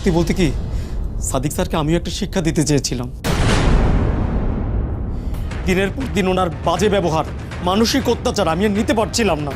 সত্যি বলতে কি সাদিক স্যারকে আমিও একটা শিক্ষা দিতে চেয়েছিলাম। দিনের পর দিন ওনার বাজে ব্যবহার মানসিক অত্যাচার আমি আর নিতে পারছিলাম না।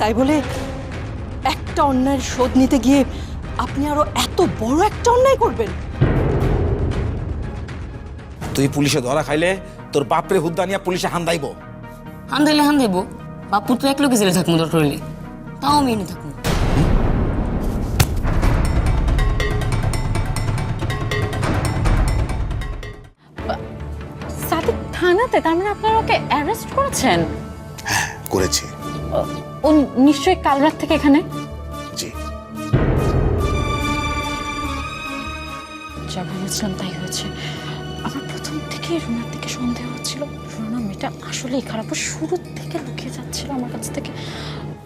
তাই বলে একটা অন্যায়ের শোধ নিতে গিয়ে আপনি আরও এত বড় একটা অন্যায় করবেন? তুই পুলিশে ধরা খাইলে তোর বাপরে হুদ্দা নিয়ে পুলিশে হান হান্দাইব হান দিলে হান দেবো বাপু তো এক লোকে জেলে থাকব দরকার হইলে। তাও আমি এনে থাকব থানাতে তার মানে আপনারা ওকে অ্যারেস্ট করেছেন? হ্যাঁ করেছি। ও- নিশ্চয়ই কাল রাত থেকে এখানে? জি। যা ভেবেছিলাম তাই হয়েছে। আমার প্রথম থেকেই রুনার দিকে সন্দেহ হচ্ছিল। রুনা মেয়েটা আসলেই খারাপ। ও শুরু থেকে লুকিয়ে যাচ্ছিল আমার কাছ থেকে।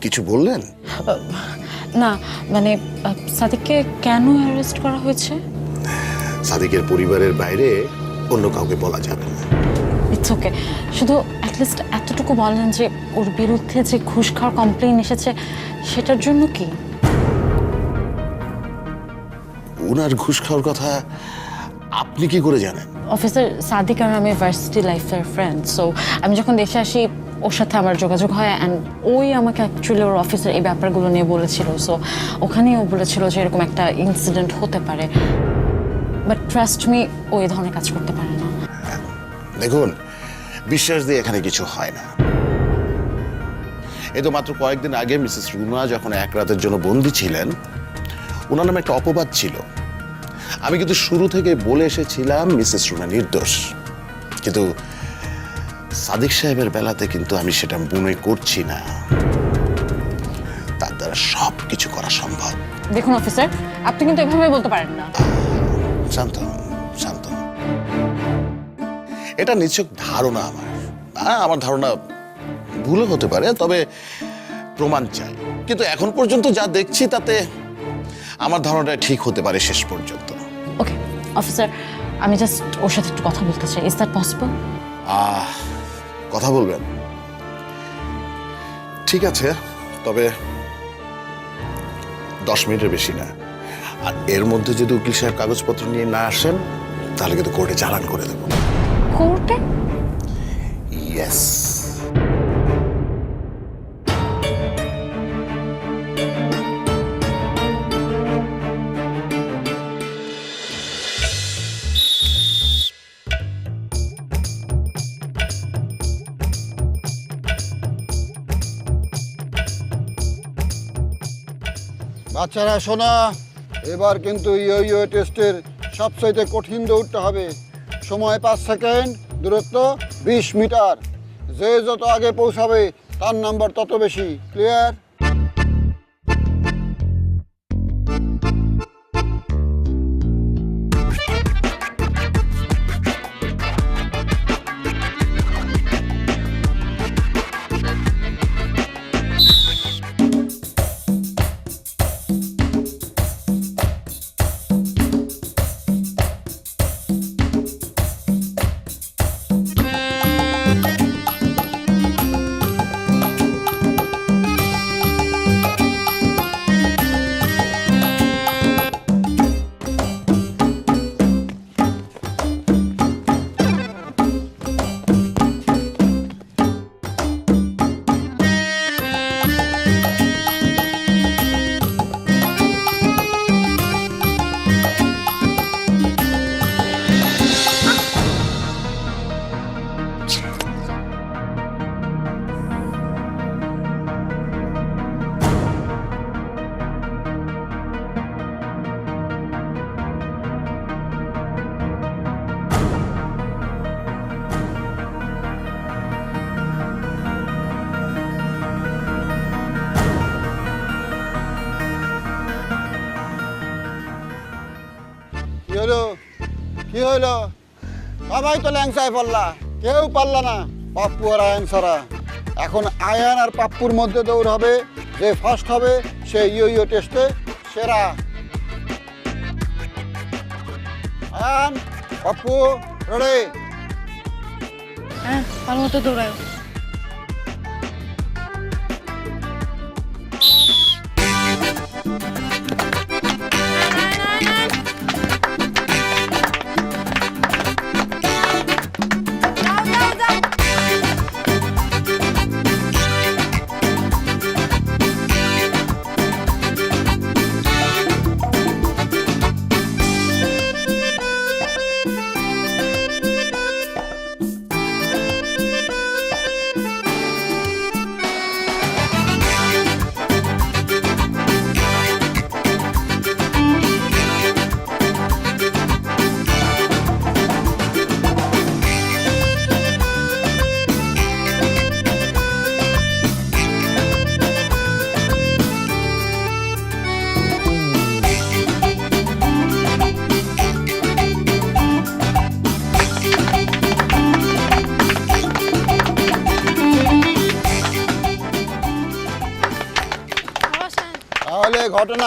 কিছু বললেন? না মানে সাদিককে কেন অ্যারেস্ট করা হয়েছে? সাদিকের পরিবারের বাইরে অন্য কাউকে বলা যাবে না। It's okay. শুধু অ্যাটলিস্ট এতটুকু বলেন যে ওর বিরুদ্ধে যে ঘুষ খাওয়ার কমপ্লেন এসেছে সেটার জন্য কি? ওনার ঘুষ খাওয়ার কথা আপনি কি করে জানেন? অফিসার সাদিক আর আমি ভার্সিটি লাইফের ফ্রেন্ড সো আমি যখন দেশে আসি ওর সাথে আমার যোগাযোগ হয় অ্যান্ড ওই আমাকে অ্যাকচুয়ালি ওর অফিসের এই ব্যাপারগুলো নিয়ে বলেছিল সো ওখানেই ও বলেছিল যে এরকম একটা ইনসিডেন্ট হতে পারে। বাট ট্রাস্ট মি ও এই ধরনের কাজ করতে পারে না। দেখুন বিশ্বাস দিয়ে এখানে কিছু হয় না। এই তো মাত্র কয়েকদিন আগে মিসেস রুনা যখন এক রাতের জন্য বন্দি ছিলেন ওনার নামে একটা অপবাদ ছিল। আমি কিন্তু শুরু থেকে বলে এসেছিলাম মিসেস রুনা নির্দোষ। কিন্তু সাদিক সাহেবের বেলাতে কিন্তু আমি সেটা মনে করছি না। তার দ্বারা সব কিছু করা সম্ভব। দেখুন অফিসার আপনি কিন্তু এভাবে বলতে পারেন না। শান্ত। এটা নিশ্চয় ধারণা আমার। হ্যাঁ আমার ধারণা ভুলও হতে পারে তবে প্রমাণ চাই। কিন্তু এখন পর্যন্ত যা দেখছি তাতে আমার ধারণাটা ঠিক হতে পারে শেষ পর্যন্ত। ওকে অফিসার আমি জাস্ট ওর সাথে একটু কথা বলতে চাই। ইজ দ্যাট পসিবল আহ কথা বলবেন। ঠিক আছে তবে দশ মিনিটের বেশি না। আর এর মধ্যে যদি উকিল সাহেব কাগজপত্র নিয়ে না আসেন তাহলে কিন্তু কোর্টে চালান করে দেবো। কোর্টে ইয়েস বাচ্চারা শোনা এবার কিন্তু ইয়ো ইয়ো টেস্টের সবচাইতে কঠিন দৌড়টা হবে। সময় পাঁচ সেকেন্ড, দূরত্ব বিশ মিটার। যে যত আগে পৌঁছাবে, তার নাম্বার তত বেশি। ক্লিয়ার হইল। সবাই তো ল্যাংসায় পড়লা কেউ পারলা না। পাপ্পু আর আয়ন সারা এখন আয়ান আর পাপ্পুর মধ্যে দৌড় হবে, যে ফার্স্ট হবে, সে ইয়ো ইয়ো টেস্টে সেরা। আয়ান, পাপ্পু রে হ্যাঁ দৌড়ায়।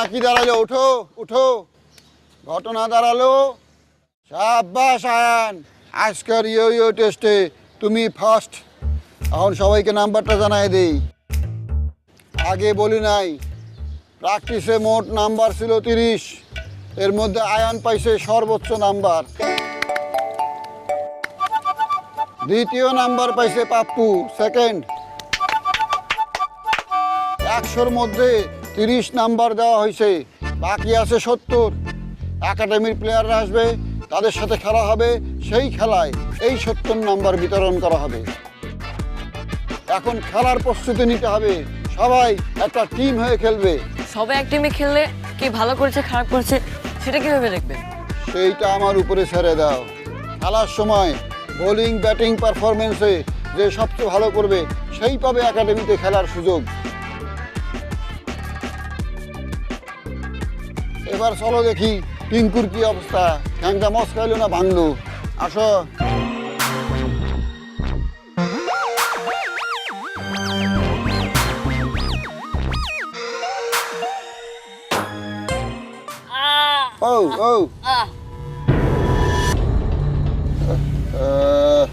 ঘটনা কি দাঁড়াল, উঠো উঠো। ঘটনা দাঁড়াল। সাব্বাস আয়ান, আজকের ইয়ো ইয়ো টেস্টে তুমি ফার্স্ট এখন সবাইকে নাম্বারটা জানাই দেই। আগে বলি নাই প্র্যাকটিসে মোট নাম্বার ছিল তিরিশ। এর মধ্যে আয়ান পাইছে সর্বোচ্চ নাম্বার। দ্বিতীয় নাম্বার পাইছে পাপ্পু সেকেন্ড একশোর মধ্যে তিরিশ নাম্বার দেওয়া হয়েছে বাকি আছে সত্তর। একাডেমির প্লেয়াররা আসবে তাদের সাথে খেলা হবে সেই খেলায় এই সত্তর নাম্বার বিতরণ করা হবে। এখন খেলার প্রস্তুতি নিতে হবে সবাই একটা টিম হয়ে খেলবে। সবাই এক টিমে খেললে কে ভালো করেছে খারাপ করেছে সেটা কীভাবে দেখবেন সেইটা আমার উপরে ছেড়ে দাও। খেলার সময় বোলিং ব্যাটিং পারফরমেন্সে যে সবচেয়ে ভালো করবে সেই পাবে একাডেমিতে খেলার সুযোগ। এবার চলো দেখি টিঙ্কুর কি অবস্থা। ঠ্যাংটা মস্কাইলো না ভাঙলো? আসো। ও ও আহ,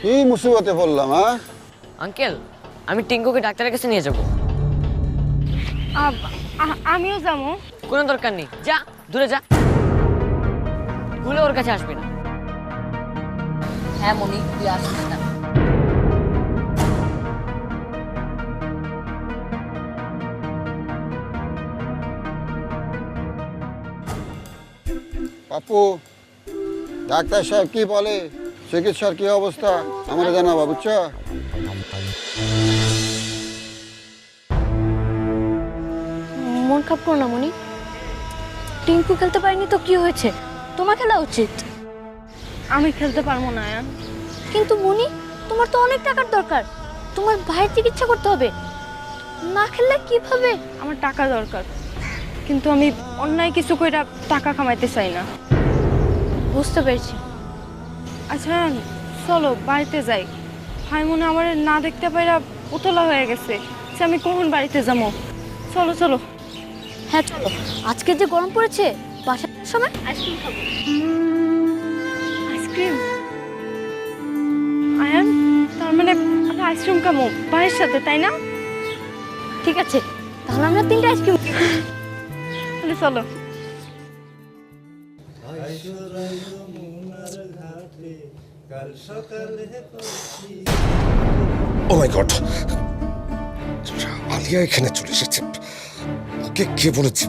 কি মুসিবতে পড়লাম হ্যাঁ? আঙ্কেল আমি টিঙ্কুকে ডাক্তারের কাছে নিয়ে যাব। আমিও যাব। কোনো দরকার নেই। যা দূরে যা। ভুলে ওর কাছে আসবি না। হ্যাঁ মনি তুই আসবি না। পাপ্পু ডাক্তার সাহেব কি বলে? চিকিৎসার কি অবস্থা? আমার জানাবা বুঝছ? মন খাপ করো না মনি। টিঙ্কু খেলতে পারেনি তো কি হয়েছে? তোমার খেলা উচিত। আমি খেলতে পারব না আয়ান। কিন্তু মনি তোমার তো অনেক টাকার দরকার। তোমার ভাইয়ের চিকিৎসা করতে হবে। না খেললে কীভাবে? আমার টাকা দরকার। কিন্তু আমি অন্যায় কিছু কইরা টাকা কামাইতে চাই না। বুঝতে পেরেছি। আচ্ছা আয়ান, চলো বাড়িতে যাই। ভাই মনে আমার না দেখতে পাইরা উতলা হয়ে গেছে। সে আমি কখন বাড়িতে যাব? চলো চলো। হ্যাঁ চলো। আজকে যে গরম পড়েছে বাসার সময়? আইসক্রিম খাব। আইসক্রিম? আয়ান তার মানে আমরা আইসক্রিম খাব ভাইয়ের সাথে তাই না? ঠিক আছে তাহলে আমরা তিনটে আইসক্রিম তাহলে চলো। ও মাই গড আলিয়া এখানে চলে এসেছে। ওকে কে বলেছে?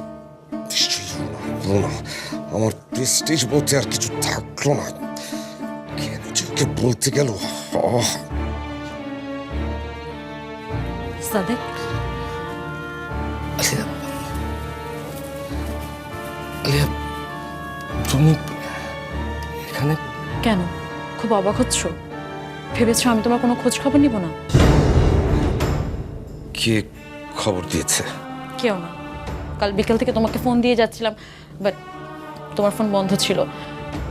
নিশ্চয়ই আমার প্রেস্টিজ বলতে আর কিছু থাকল না। কে নিজেকে বলতে গেল? আহ। সাদেক? আলিয়া আলিয়া তুমি এখানে? কেন? খুব অবাক হচ্ছ? ভেবেছো আমি তোমার কোনো খোঁজ খবর নিব না? কে খবর দিয়েছে? কেউ না। কাল বিকেল থেকে তোমাকে ফোন দিয়ে যাচ্ছিলাম বাট তোমার ফোন বন্ধ ছিল।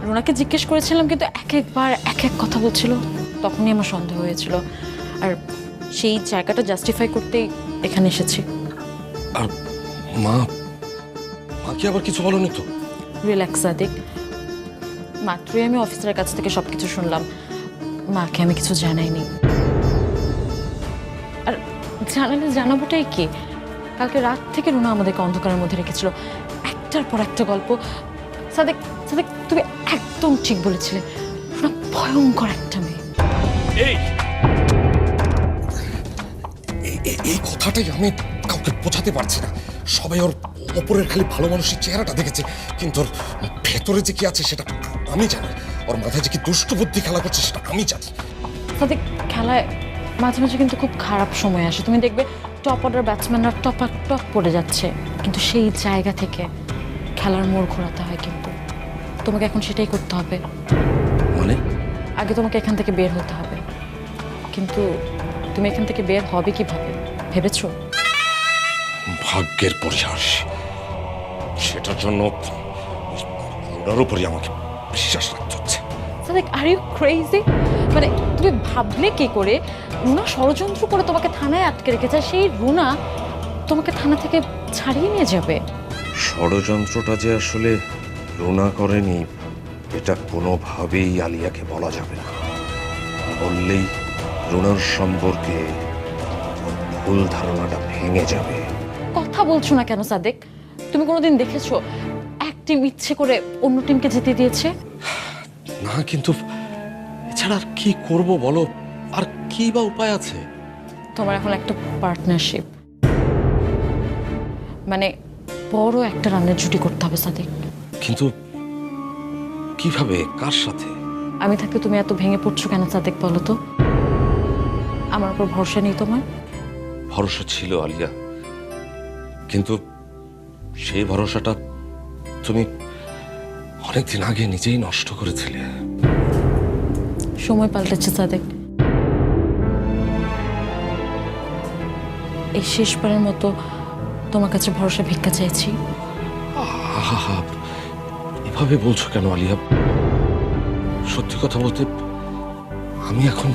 রুনাকে জিজ্ঞেস করেছিলাম কিন্তু এক একবার এক এক কথা বলছিল তখনই আমার সন্দেহ হয়েছিল। আর সেই জায়গাটা জাস্টিফাই করতেই এখানে এসেছি। আর মা মা কি আবার কিছু বলনি তো? রিল্যাক্স আদিক। মাত্রই আমি অফিসারের কাছ থেকে সব কিছু শুনলাম। মাকে আমি কিছু জানাইনি। আর জানালে জানাবোটাই কি? কালকে রাত থেকে রুনা আমাদেরকে অন্ধকারের মধ্যে রেখেছিল। একটার পর একটা গল্প। সাদেক সাদেক তুমি একদম ঠিক বলেছিলে। রুনা ভয়ঙ্কর একটা মেয়ে। এই! এই- এই- এই কথাটাই আমি কাউকে বোঝাতে পারছি না। সবাই ওর ওপরের খালি ভালো মানুষের চেহারাটা দেখেছে। কিন্তু ওর ভেতরে যে কি আছে সেটা আমি জানি। ওর মাথায় যে কি দুষ্ট বুদ্ধি খেলা করছে সেটা আমি জানি। সাদেক খেলায় মাঝে মাঝে কিন্তু খুব খারাপ সময় আসে। তুমি দেখবে টপ অর্ডার ব্যাটসম্যানরা টপাক টপ পড়ে যাচ্ছে। কিন্তু সেই জায়গা থেকে খেলার মোড় ঘোরাতে হয় কিন্তু। তোমাকে এখন সেটাই করতে হবে। মানে? আগে তোমাকে এখান থেকে বের হতে হবে। কিন্তু তুমি এখান থেকে বের হবে কীভাবে? ভেবেছো? ভাগ্যের পরিহাস। সেটার জন্য ওনার উপরই আমাকে বিশ্বাস রাখতে হচ্ছে। আর ইউ ক্রেজি মানে তুমি ভাবলে কি করে রুনা ষড়যন্ত্র করে তোমাকে থানায় আটকে রেখেছে সেই রুনা তোমাকে থানা থেকে ছাড়িয়ে নিয়ে যাবে। ষড়যন্ত্রটা যে আসলে রুনা করেনি এটা কোনোভাবেই আলিয়াকে বলা যাবে না। বললেই রুনার সম্পর্কে ভুল ধারণাটা ভেঙে যাবে। কথা বলছো না কেন সাদেক? তুমি কোনোদিন দেখেছ এক টিম ইচ্ছে করে অন্য টিমকে জিতে দিয়েছে? না কিন্তু এছাড়া আর কি করব বলো? আর কি বা উপায় আছে? তোমার এখন একটা পার্টনারশিপ মানে বড় একটা রান্নার জুটি করতে হবে সাদেক। কিন্তু কীভাবে? কার সাথে? আমি থাকতে তুমি এত ভেঙে পড়ছো কেন সাদেক বলো তো? আমার উপর ভরসা নেই তোমার। ভরসা ছিল আলিয়া। কিন্তু সেই ভরসাটা তুমি অনেকদিন আগে নিজেই নষ্ট করেছিলে। সময় পাল্টেছে সাদেক। এই শেষবারের মতো তোমার কাছে ভরসা ভিক্ষা চাইছি। আহা এভাবে বলছো কেন আলিয়া? সত্যি কথা বলতে আমি এখন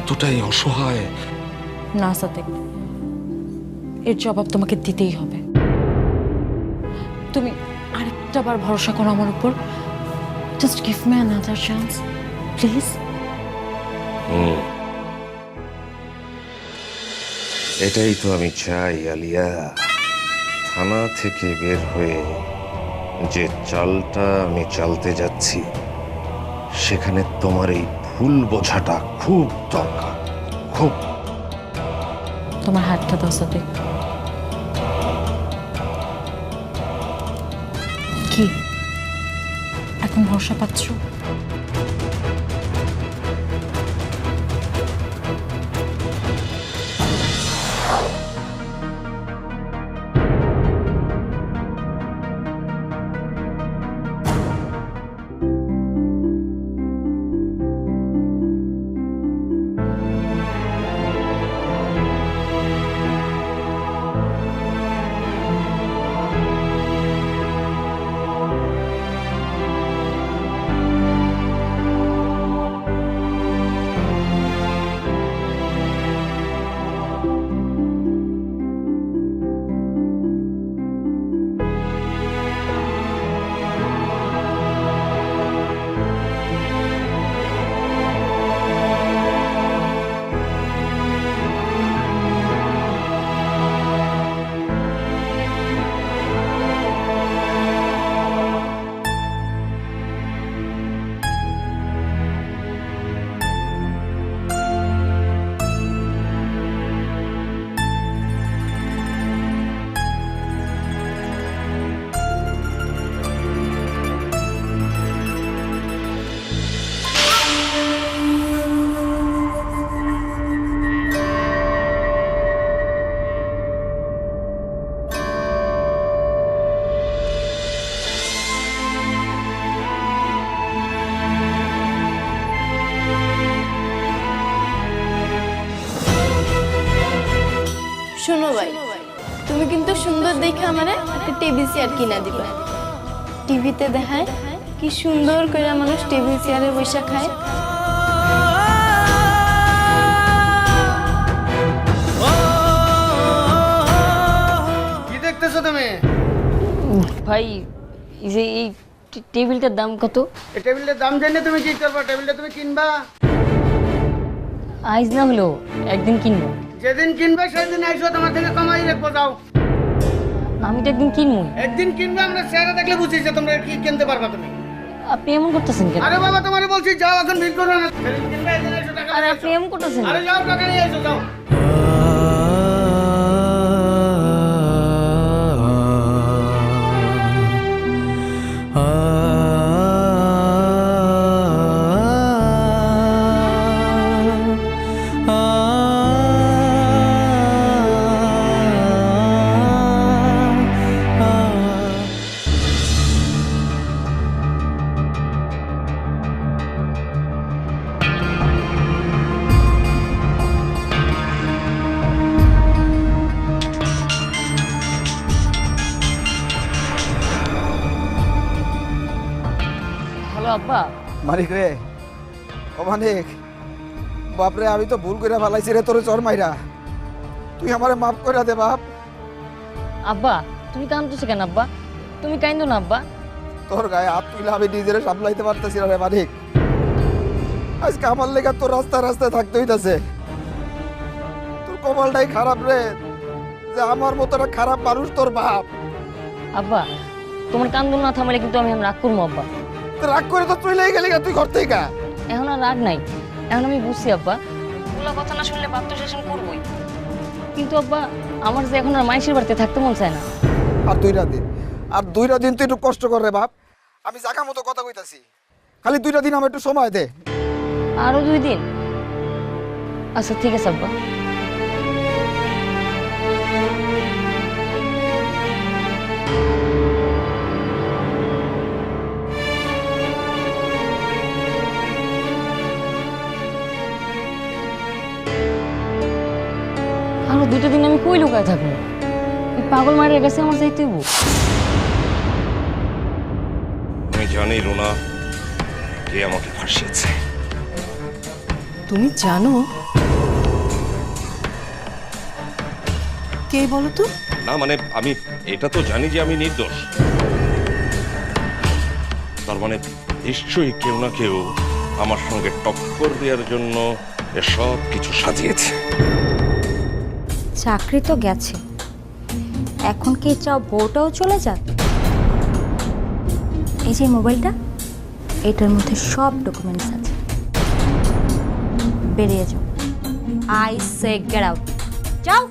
এতটাই অসহায়। না সাদেক এর জবাব তোমাকে দিতেই হবে। তুমি আরেকটা বার ভরসা করো আমার উপর। Just give me another chance please hmm. এটাই তো আমি চাই, আলিয়া। থানা থেকে বের হয়ে যে চালটা আমি চালতে যাচ্ছি, সেখানে তোমার এই ভুল বোঝাটা খুব দরকার, খুব। তোমার হাতটা সাদেক কি? এখন ভরসা পাচ্ছ? তুমি কিন্তু সুন্দর দেখে মানে একটা টেবিল চেয়ার কিনা দিবা। টিভিতে দেখায় কি সুন্দর করে মানুষ টেবিল চেয়ারে বসে খায়। কি দেখতেছো তুমি? ভাই যে এই টেবিলটার দাম কত? এই টেবিলটার দাম জানি তুমি কি করবে টেবিলটা তুমি কিনবা? আজ না হলো একদিন কিনবো। যেদিন কিনবে সেদিন আইসো তোমার থেকে কমাই রাখব যাও। আমি তো একদিন কিনবো একদিন কিনবে আমরা চেহারা দেখলে বুঝি যে তোমরা কি কিনতে পারবা তুমি। আপনি এমন করতেছেন কেন? আরে বাবা তোমারে বলছি যাও এখন ভিড় করো না। যেদিন কিনবে সেদিন আইসো টাকা আরে আপনি এমন করতেছেন আরে যাও টাকা নিয়ে এসো যাও। মানিক রে। ও মানিক বাপরে আমি তো ভুল করে ফেলাইছি রে তোর চর মাইরা। তুই আমারে মাফ করে দে বাপ। আব্বা তুমি কান্দতেছো কেন আব্বা? তুমি কাইন্দো না আব্বা। তোর গায়ে হাত তুলে আমি নিজেরে সামলাইতে পারতেছি না রে মানিক আজকে আমার লেগে তোর রাস্তায় রাস্তায় থাকতে হইতাছে। তোর কপালটাই খারাপ রে যে আমার মতো খারাপ মানুষ তোর বাপ। আব্বা তোমার কান্দন না থামালে কিন্তু আমি রাগ করব আব্বা। রাগ করে তো তুই লেগে গেলি তুই ঘর থেকে। এখন আর রাগ নাই। এখন আমি বুঝছি আব্বা। ওগুলা কথা না শুনলে বাপ তো শাসন করবোই কিন্তু আব্বা আমার যে এখন আর মাইসের বাড়িতে থাকতে মন চায় না। আর দুইটা দিন। আর দুইটা দিন তুই একটু কষ্ট কর রে বাপ। আমি জাগা মতো কথা কইতাছি। খালি দুইটা দিন আমার একটু সময় দে। আরও দুই দিন? আচ্ছা ঠিক আছে আব্বা। পাগল মারিয়া গেছে আমার যাইতে হইবো। আমি জানি রুনা কে আমাকে ফাঁসিয়েছে। তুমি জানো? কে বলো তো? না মানে আমি এটা তো জানি যে আমি নির্দোষ। তার মানে নিশ্চয়ই কেউ না কেউ আমার সঙ্গে টক্কর দেওয়ার জন্য সব কিছু সাজিয়েছে। চাকরি তো গেছে। এখন কি চাও বউটাও চলে যাক? এই যে মোবাইলটা, এটার মধ্যে সব ডকুমেন্টস আছে। বেরিয়ে যাও। আই সে গেট আউট যাও।